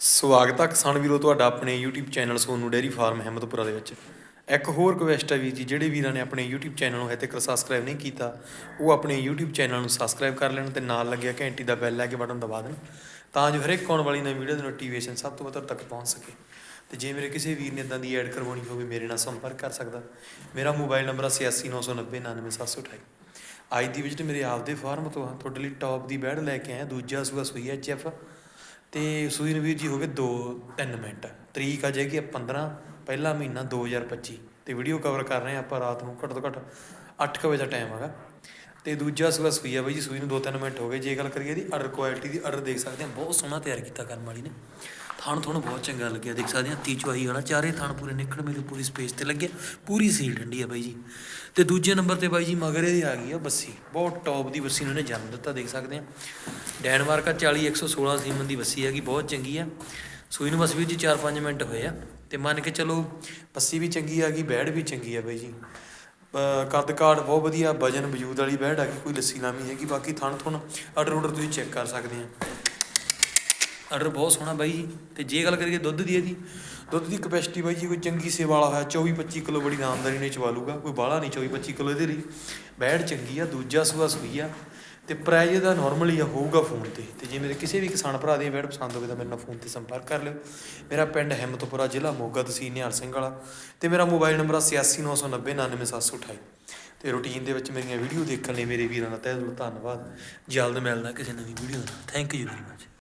ਸਵਾਗਤ ਹੈ ਕਿਸਾਨ ਵੀਰੋ ਤੁਹਾਡਾ ਆਪਣੇ YouTube channel Sonu dairy farm Ahmedpura ਦੇ ਵਿੱਚ। ਇੱਕ ਹੋਰ ਰਿਕਵੈਸਟ ਹੈ ਵੀਰ ਜੀ, ਜਿਹੜੇ ਵੀਰਾਂ ਨੇ ਆਪਣੇ YouTube ਚੈਨਲ ਨੂੰ ਹਜੇ ਤੱਕ ਸਬਸਕ੍ਰਾਈਬ ਨਹੀਂ ਕੀਤਾ, ਉਹ ਆਪਣੇ YouTube ਚੈਨਲ ਨੂੰ ਸਬਸਕ੍ਰਾਈਬ ਕਰ ਲੈਣ ਤੇ ਨਾਲ ਲੱਗਿਆ ਘੰਟੀ ਦਾ ਬੈਲ ਲੈ ਕੇ ਬਟਨ ਦਬਾ ਦੇਣ, ਤਾਂ ਜੋ ਹਰੇਕ ਆਉਣ ਵਾਲੀ ਨਵੀਂ ਵੀਡੀਓ ਦੀ ਨੋਟੀਫਿਕੇਸ਼ਨ ਸਭ ਤੋਂ ਪਹਿਲਾਂ ਤੱਕ ਪਹੁੰਚ ਸਕੇ। ਤੇ ਜੇ ਮੇਰੇ ਕਿਸੇ ਵੀਰ ਨੇ ਇਦਾਂ ਦੀ ਐਡ ਕਰਵਾਉਣੀ ਹੋਵੇ, ਮੇਰੇ ਨਾਲ ਸੰਪਰਕ ਕਰ ਸਕਦਾ। ਮੇਰਾ ਮੋਬਾਈਲ ਨੰਬਰ 8699099728 ਅੱਜ ਦੀ ਵਿਜ਼ਿਟ ਮੇਰੇ ਆਪਦੇ ਫਾਰਮ ਤੋਂ ਆ, ਤੁਹਾਡੇ ਲਈ ਟੌਪ ਦੀ ਬੈਡ ਲੈ ਕੇ ਆਇਆ, ਦੂਜਾ ਸੂਆ ਸੂਈ ਐਚ ਐਫ। ਤੇ ਸੂਈ ਨੂੰ ਜੀ ਹੋ ਗਏ 2 3 ਮਿੰਟ। ਤਰੀਕ ਆ ਜਾਏਗੀ 15 ਪਹਿਲਾ ਮਹੀਨਾ 2025 ਤੇ ਵੀਡੀਓ ਕਵਰ ਕਰ ਰਹੇ ਆ ਆਪਾਂ ਰਾਤ ਨੂੰ, ਘੱਟ ਤੋਂ ਘੱਟ 8 ਵਜੇ ਦਾ ਟਾਈਮ ਹੈਗਾ। ਤੇ ਦੂਜਾ ਸੂਆ ਸੂਈ ਆ ਬਾਈ ਜੀ, ਸੂਈ ਨੂੰ 2-3 ਮਿੰਟ ਹੋ ਗਏ। ਜੇ ਗੱਲ ਕਰੀਏ ਇਹਦੀ ਅਡਰ ਕੁਆਲਿਟੀ ਦੀ ਅਡਰ ਦੇਖ ਸਕਦੇ ਆ। ਬਹੁਤ ਸੋਹਣਾ ਤਿਆਰ ਕੀਤਾ ਕਰਮ ਵਾਲੀ ਨੇ। ਥਣ ਥਣ ਬਹੁਤ ਚੰਗਾ ਲੱਗਿਆ, ਦੇਖ ਸਕਦੇ ਆ। ਤੀ ਚੁਆਈ ਵਾਲਾ, ਚਾਰੇ ਥਣ ਪੂਰੇ ਨਿਕਲ ਮੇਰੇ ਪੂਰੀ ਸਪੇਸ ਤੇ ਲੱਗਿਆ ਪੂਰੀ ਸੀਲ ਠੰਡੀ ਆ ਬਾਈ ਜੀ। ਤੇ ਦੂਜੇ ਨੰਬਰ ਤੇ ਬਾਈ ਜੀ, ਮਗਰ ਇਹਦੀ ਆ ਗਈ ਆ ਬੱਸੀ। ਬਹੁਤ ਟੌਪ ਦੀ ਬੱਸੀ ਨੂੰ ਜਨਮ ਦਿੱਤਾ, ਦੇਖ ਸਕਦੇ ਆ। ਡੈਨਮਾਰਕ ਆ 40 116 ਸੀਮਨ ਦੀ ਬੱਸੀ ਹੈਗੀ, ਬਹੁਤ ਚੰਗੀ ਆ। ਸੂਈ ਨੂੰ ਬਸ ਵੀਰ ਜੀ 4-5 ਮਿੰਟ ਹੋਏ ਆ। ਤੇ ਮੰਨ ਕੇ ਚਲੋ, ਬੱਸੀ ਵੀ ਚੰਗੀ ਆ ਗਈ ਬੈੜ ਵੀ ਚੰਗੀ ਆ ਬਾਈ ਜੀ। ਕੱਦ ਕਾਠ ਬਹੁਤ ਵਧੀਆ, ਵਜਨ ਵਜੂਦ ਵਾਲੀ ਬੈੜ ਆ ਗਈ ਕੋਈ ਲੱਸੀ ਲਾਮੀ ਹੈਗੀ, ਬਾਕੀ ਥਣ ਥਣ ਆਰਡਰ ਆਰਡਰ ਤੁਸੀਂ ਚੈੱਕ ਕਰ ਸਕਦੇ ਆ। ਆਰਡਰ ਬਹੁਤ ਸੋਹਣਾ ਬਾਈ ਜੀ, ਤੇ ਜੇ ਗੱਲ ਕਰੀਏ ਦੁੱਧ ਦੀ ਇਹਦੀ, ਦੁੱਧ ਦੀ ਕਪੈਸਿਟੀ ਬਾਈ ਜੀ ਕੋਈ ਚੰਗੀ ਸੇਵਾ ਵਾਲਾ ਹੋਇਆ 24 25 ਕਿਲੋ ਬੜੀ ਆਮਦਨੀ ਨੇ ਚਵਾ ਲੂਗਾ, ਕੋਈ ਬਾਹਲਾ ਨਹੀਂ 24 25 ਕਿਲੋ ਇਹਦੇ ਲਈ। ਬੈੜ ਚੰਗੀ ਆ, ਦੂਜਾ ਸੂਆ ਸੂਈ ਆ ਤੇ ਪ੍ਰਾਈਜ਼ ਇਹਦਾ ਨਾਰਮਲ ਹੀ ਆ ਹੋਊਗਾ ਫੋਨ ਤੇ। ਤੇ ਜੇ ਮੇਰੇ ਕਿਸੇ ਵੀ ਕਿਸਾਨ ਭਰਾ ਦੀ ਬੈੜ ਪਸੰਦ ਹੋਵੇ ਤਾਂ ਮੇਰੇ ਨਾਲ ਫੋਨ ਤੇ ਸੰਪਰਕ ਕਰ ਲਿਓ। ਮੇਰਾ ਪਿੰਡ ਹਿੰਮਤਪੁਰਾ ਜ਼ਿਲ੍ਹਾ ਮੋਗਾ ਤਹਿਸੀਲ ਨਿਹਾਲ ਸਿੰਘ ਵਾਲਾ। ਤੇ ਮੇਰਾ ਮੋਬਾਈਲ ਨੰਬਰ 8699099728 ਤੇ ਰੂਟੀਨ ਦੇ ਵਿੱਚ ਮੇਰੀਆਂ ਵੀਡੀਓ ਦੇਖਣ ਲਈ ਮੇਰੇ ਵੀਰਾਂ ਦਾ ਤਹਿ ਦਿਲੋਂ, ਧੰਨਵਾਦ। ਜਲਦ ਮਿਲਦਾ ਕਿਸੇ ਨਵੀਂ ਵੀਡੀਓ ਨਾਲ। Thank you very much